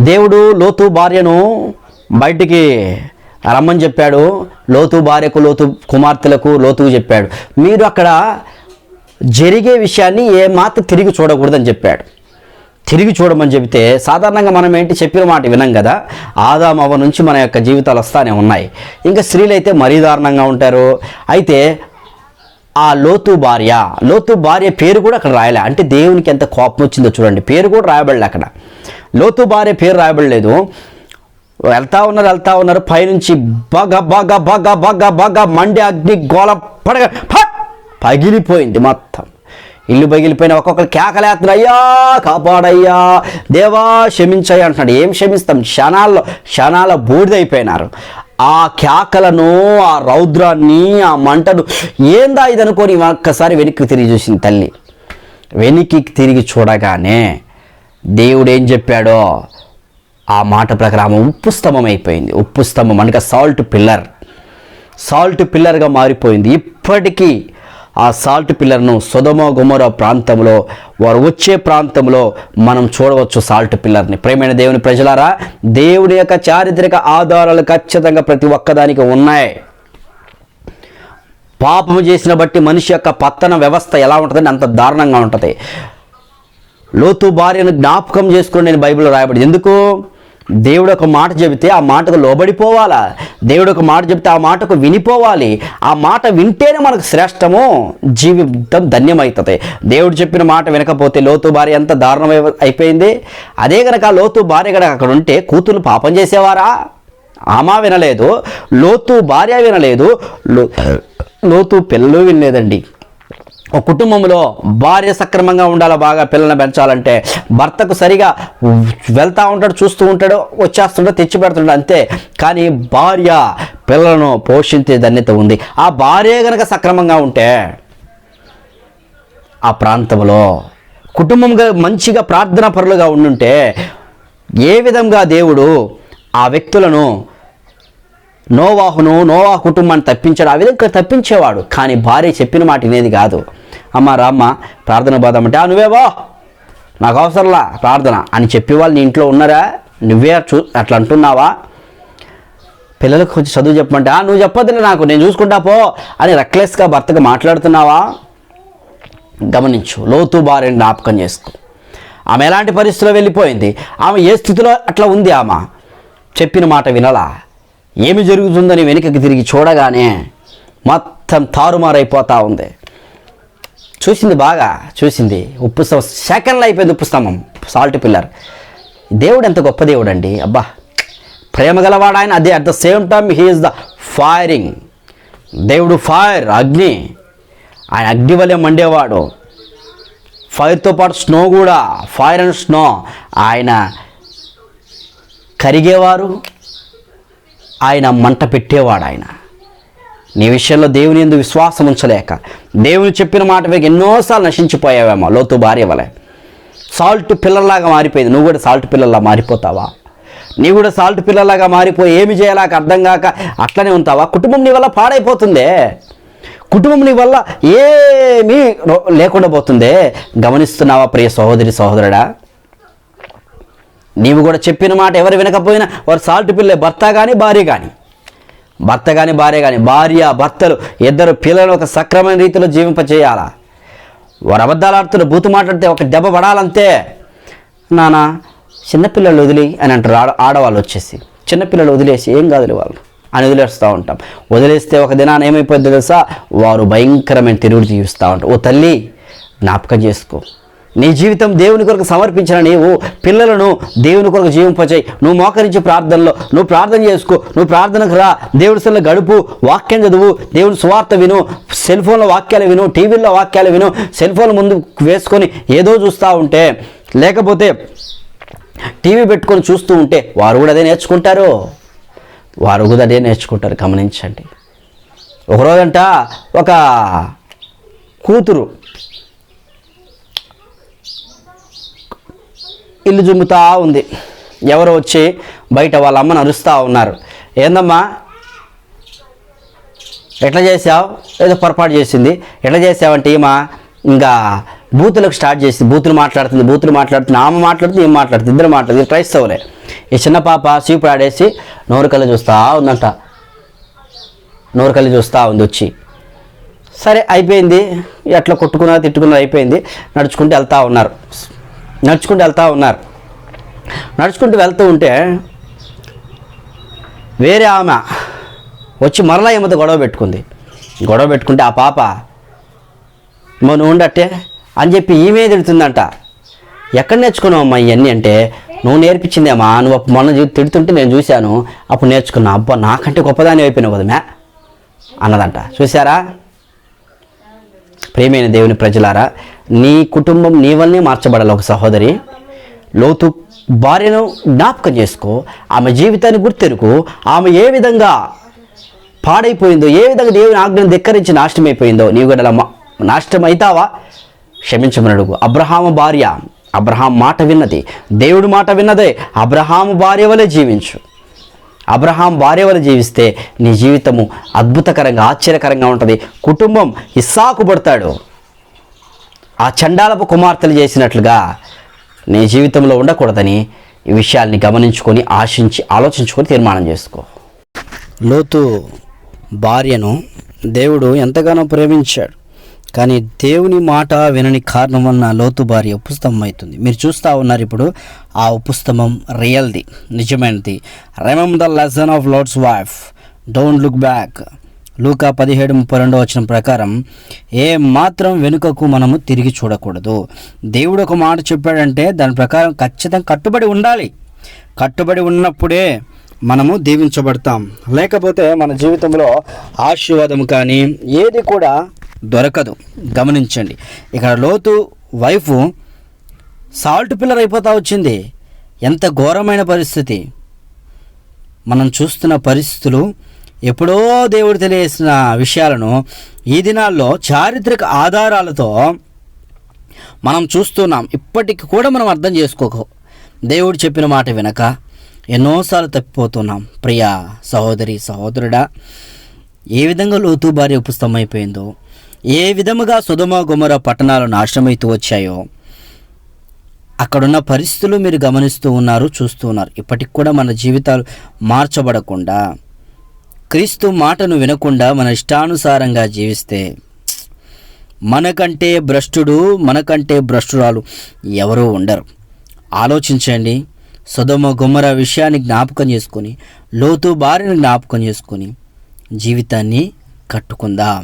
దేవుడు లోతు భార్యను బయటికి రమ్మని చెప్పాడు. లోతు భార్యకు లోతు కుమార్తెలకు లోతుకు చెప్పాడు. మీరు అక్కడ జరిగే విషయాన్ని ఏ మాత్రం తిరిగి చూడకూడదని చెప్పాడు. తిరిగి చూడమని చెబితే సాధారణంగా మనం ఏంటి చెప్పిన మాట వినం కదా? ఆదాం నుంచి మన యొక్క జీవితాలు వస్తానే ఉన్నాయి. ఇంకా స్త్రీలు అయితే మరీ దారుణంగా ఉంటారు. అయితే ఆ లోతు భార్య లోతు భార్య పేరు కూడా అక్కడ రాయలే. అంటే దేవునికి ఎంత కోపం వచ్చిందో చూడండి. పేరు కూడా రాయబడలే అక్కడ. లోతు భార్య పేరు రాయబడలేదు. వెళ్తా ఉన్నారు వెళ్తా ఉన్నారు. పైనుంచి బగ బగ బగ బగ బగ మండి అగ్ని గోళ పడగ పగిలిపోయింది మొత్తం. ఇల్లు పగిలిపోయిన ఒక్కొక్కరు కేకలేస్తున్నారు. అయ్యా కాపాడయ్యా దేవా క్షమించయ్యా అంటున్నాడు. ఏం క్షమిస్తాం? క్షణాల్లో క్షణాల బూడిదైపోయినారు. ఆ కేకలను ఆ రౌద్రాన్ని ఆ మంటను ఏందా ఇది ఒక్కసారి వెనక్కి తిరిగి చూసింది తల్లి. వెనక్కి తిరిగి చూడగానే దేవుడు ఏం చెప్పాడో? ఆ మాట ప్రకారం ఉప్పు స్తంభం అయిపోయింది ఉప్పు స్తంభం అనగా సాల్ట్ పిల్లర్. సాల్ట్ పిల్లర్గా మారిపోయింది. ఇప్పటికీ ఆ సాల్ట్ పిల్లర్ను సుధమ గుమర ప్రాంతంలో వారు వచ్చే ప్రాంతంలో మనం చూడవచ్చు సాల్ట్ పిల్లర్ని. ప్రేమైన దేవుని ప్రజలారా దేవుని యొక్క చారిత్రక ఆధారాలు ఖచ్చితంగా ప్రతి ఒక్కదానికి ఉన్నాయి. పాపము చేసిన బట్టి మనిషి యొక్క పత్తన వ్యవస్థ ఎలా ఉంటుందంటే అంత దారుణంగా ఉంటుంది. లోతు భార్యను జ్ఞాపకం చేసుకుని నేను బైబిల్లో రాయబడి ఎందుకు? దేవుడు ఒక మాట చెబితే ఆ మాటకు లోబడిపోవాలా? దేవుడు ఒక మాట చెబితే ఆ మాటకు వినిపోవాలి. ఆ మాట వింటేనే మనకు శ్రేష్టము జీవితం ధన్యమవుతుంది. దేవుడు చెప్పిన మాట వినకపోతే లోతు భార్య ఎంత దారుణం అయిపోయింది? అదే కనుక ఆ లోతు భార్య కనుక అక్కడ ఉంటే కూతురు పాపం చేసేవారా? ఆమా వినలేదు. లోతు భార్య వినలేదు. లోతు పిల్లలు వినలేదండి. ఒక కుటుంబంలో భార్య సక్రమంగా ఉండాలి బాగా పిల్లల్ని పెంచాలంటే? భర్తకు సరిగా వెళ్తూ ఉంటాడు చూస్తూ ఉంటాడు వచ్చేస్తుంటాడు తెచ్చి పెడుతుంటాడు అంతే. కానీ భార్య పిల్లలను పోషించే ధన్యత ఉంది. ఆ భార్య కనుక సక్రమంగా ఉంటే ఆ ప్రాంతంలో కుటుంబంగా మంచిగా ప్రార్థన పరులుగా ఉండుంటే ఏ విధంగా దేవుడు ఆ వ్యక్తులను నోవాహును నోవా కుటుంబాన్ని తప్పించాడు. ఆ విధంగా తప్పించేవాడు. కానీ భార్య చెప్పిన మాట వినేది కాదు. అమ్మ రామ్మ ప్రార్థన పోదామంటే ఆ నువ్వేవో నాకు అవసరంలా ప్రార్థన. అని చెప్పేవాళ్ళు నీ ఇంట్లో ఉన్నారా? నువ్వే చూ అట్లా అంటున్నావా? పిల్లలకు కొంచెం చదువు చెప్పమంటే "ఆ, నువ్వు చెప్పొద్దులే నాకు నేను చూసుకుంటా పో అని రెక్లెస్గా భర్తగా మాట్లాడుతున్నావా? గమనించు లోతు భార్యను జ్ఞాపకం చేసుకో. ఆమె ఎలాంటి పరిస్థితిలో వెళ్ళిపోయింది? ఆమె ఏ స్థితిలో అట్లా ఉంది ఆమె? చెప్పిన మాట వినలా? ఏమి జరుగుతుందని వెనుకకి తిరిగి చూడగానే మొత్తం తారుమారైపోతా ఉంది. చూసింది బాగా చూసింది. ఉప్పు సెకండ్లో అయిపోయింది ఉప్పు స్తంభం సాల్ట్ పిల్లర్. దేవుడు ఎంత గొప్ప దేవుడు అండి అబ్బా ప్రేమ గలవాడు ఆయన అదే at the same time he is the firing. దేవుడు ఫైర్ అగ్ని. ఆయన అగ్ని వలె మండేవాడు. ఫైర్తో పాటు స్నో కూడా ఫైర్ అండ్ స్నో. ఆయన కరిగేవారు ఆయన మంట పెట్టేవాడు ఆయన నీ విషయంలో దేవుని ఎందుకు విశ్వాసం ఉంచలేక దేవుని చెప్పిన మాట మీకు ఎన్నోసార్లు నశించిపోయావేమో లోతు భార్య వలె. సాల్ట్ పిల్లల్లాగా మారిపోయింది. నువ్వు కూడా సాల్ట్ పిల్లల్లా మారిపోతావా? నీవు కూడా సాల్ట్ పిల్లల్లాగా మారిపోయి ఏమి చేయాలాక అర్థం కాక అట్లనే ఉంటావా? కుటుంబం నీ వల్ల పాడైపోతుందే. కుటుంబం నీ వల్ల ఏమీ లేకుండా పోతుందే గమనిస్తున్నావా ప్రియ సహోదరి సహోదరుడా? నీవు కూడా చెప్పిన మాట ఎవరు వినకపోయినా వారు సాల్ట్ పిల్లే భర్త కానీ భార్య కానీ భర్త కానీ భార్య కానీ భార్య భర్తలు ఇద్దరు పిల్లలు ఒక సక్రమైన రీతిలో జీవింపచేయాలా వారు అబద్ధాలు ఆడుతున్న బూతు మాట్లాడితే ఒక దెబ్బ పడాలంతే. నానా చిన్నపిల్లలు వదిలి అని అంటారు ఆడ ఆడవాళ్ళు వచ్చేసి. చిన్నపిల్లలు వదిలేసి ఏం కాదులే వాళ్ళు. అని వదిలేస్తూ ఉంటాం. వదిలేస్తే ఒక దినాన్ని ఏమైపోద్ది తెలుసా? వారు భయంకరమైన తిరుగుడు జీవిస్తూ ఉంటారు. ఓ తల్లి జ్ఞాపకం చేసుకో. నీ జీవితం దేవుని కొరకు సమర్పించిన నీవు పిల్లలను దేవుని కొరకు జీవింపచేయి. నువ్వు మోకరించి ప్రార్థనలో నువ్వు ప్రార్థన చేసుకో నువ్వు ప్రార్థనకు రా. దేవుడి సల్లో గడుపు వాక్యం చదువు దేవుని సువార్త విను సెల్ ఫోన్లో వాక్యాలు విను టీవీల్లో వాక్యాలు విను సెల్ ఫోన్ ముందు వేసుకొని ఏదో చూస్తూ ఉంటే లేకపోతే టీవీ పెట్టుకొని చూస్తూ ఉంటే వారు కూడా అదే నేర్చుకుంటారు. వారు కూడా అదే నేర్చుకుంటారు. గమనించండి. ఒకరోజంట ఒక కూతురు ఇల్లు జుమ్ముతా ఉంది. ఎవరో వచ్చి బయట వాళ్ళ అమ్మని అరుస్తూ ఉన్నారు. ఏందమ్మా? ఎట్లా చేసావు ఏదో పొరపాటు చేసింది. ఎట్లా చేసావంటే ఈమె ఇంకా బూతులకు స్టార్ట్ చేసింది. బూతులు మాట్లాడుతుంది బూతులు మాట్లాడుతుంది ఆమె మాట్లాడుతుంది ఏం మాట్లాడుతుంది ఇద్దరు మాట్లాడుతుంది క్రైస్తవులే. ఈ చిన్న పాప సీపుడు ఆడేసి నోరు కళ్ళు ఉందంట. నోరు కళ్ళు ఉంది వచ్చి. సరే అయిపోయింది. ఎట్లా కొట్టుకున్నా తిట్టుకున్నా అయిపోయింది. నడుచుకుంటూ వెళ్తూ ఉన్నారు. నడుచుకుంటూ వెళ్తూ ఉన్నారు. నడుచుకుంటూ వెళ్తూ ఉంటే వేరే ఆమె వచ్చి మరలా ఏమతో గొడవ పెట్టుకుంది. గొడవ పెట్టుకుంటే ఆ పాప మనం ఉండట్టే అని చెప్పి ఈమె తిడుతుందంట. ఎక్కడ నేర్చుకున్నావు అమ్మా ఇవన్నీ అంటే నువ్వు నేర్పించిందేమా నువ్వు మొన్న తిడుతుంటే నేను చూశాను. అప్పుడు నేర్చుకున్నా. అబ్బా నాకంటే గొప్పదాని అయిపోయినావు కదా మ్యా అన్నదంట. చూసారా ప్రేమైన దేవుని ప్రజలారా నీ కుటుంబం నీ వల్లనే మార్చబడాలి ఒక సహోదరి. లోతు భార్యను జ్ఞాపకం చేసుకో ఆమె జీవితాన్ని గుర్తెరుకు ఆమె ఏ విధంగా పాడైపోయిందో ఏ విధంగా దేవుని ఆజ్ఞను ధిక్కరించి నాశనమైపోయిందో నీవు కూడా నాశనం అవుతావా క్షమించమనడుగు అబ్రహాము భార్య అబ్రహాం మాట విన్నది. దేవుడు మాట విన్నదే. అబ్రహాము భార్య వలె జీవించు. అబ్రహాం భార్య వలె జీవిస్తే నీ జీవితము అద్భుతకరంగా ఆశ్చర్యకరంగా ఉంటుంది. కుటుంబం ఇస్సాకు పడతాడు. ఆ చండాలపు కుమార్తెలు చేసినట్లుగా నీ జీవితంలో ఉండకూడదని ఈ విషయాల్ని గమనించుకొని ఆశించి ఆలోచించుకొని తీర్మానం చేసుకో. లోతు భార్యను దేవుడు ఎంతగానో ప్రేమించాడు. కానీ దేవుని మాట వినని కారణం వలన లోతు భార్య ఉపస్తంభం అవుతుంది మీరు చూస్తూ ఉన్నారు ఇప్పుడు ఆ ఉపస్తంభం రియల్ది నిజమైనది. Remember the lesson of Lot's wife don't look back లూకా పదిహేడు ముప్పై రెండో వచ్చిన ప్రకారం ఏ మాత్రం వెనుకకు మనము తిరిగి చూడకూడదు. దేవుడు ఒక మాట చెప్పాడంటే దాని ప్రకారం ఖచ్చితంగా కట్టుబడి ఉండాలి. కట్టుబడి ఉన్నప్పుడే మనము దీవించబడతాం. లేకపోతే మన జీవితంలో ఆశీర్వాదం కానీ ఏది కూడా దొరకదు. గమనించండి. ఇక్కడ లోతు వైఫ్ సాల్ట్ పిల్లర్ అయిపోతా వచ్చింది. ఎంత ఘోరమైన పరిస్థితి. మనం చూస్తున్న పరిస్థితులు ఎప్పుడో దేవుడు తెలియసిన విషయాలను ఈ దినాల్లో చారిత్రక ఆధారాలతో మనం చూస్తున్నాం. ఇప్పటికి కూడా మనం అర్థం చేసుకోకు. దేవుడు చెప్పిన మాట వినక ఎన్నోసార్లు తప్పిపోతున్నాం. ప్రియా సహోదరి సహోదరుడా ఏ విధంగా లోతు భార్య ఉపస్థమైపోయిందో ఏ విధముగా సుధుమ గుమర పట్టణాలు నాశనమైతూ వచ్చాయో. అక్కడున్న పరిస్థితులు మీరు గమనిస్తూ ఉన్నారు చూస్తూ ఉన్నారు. ఇప్పటికి కూడా మన జీవితాలు మార్చబడకుండా క్రీస్తు మాటను వినకుండా మన ఇష్టానుసారంగా జీవిస్తే మనకంటే భ్రష్టుడు మనకంటే భ్రష్టురాలు ఎవరూ ఉండరు. ఆలోచించండి. సుధమ గుమ్మర విషయాన్ని జ్ఞాపకం చేసుకొని లోతు బారిని జ్ఞాపకం చేసుకొని జీవితాన్ని కట్టుకుందాం.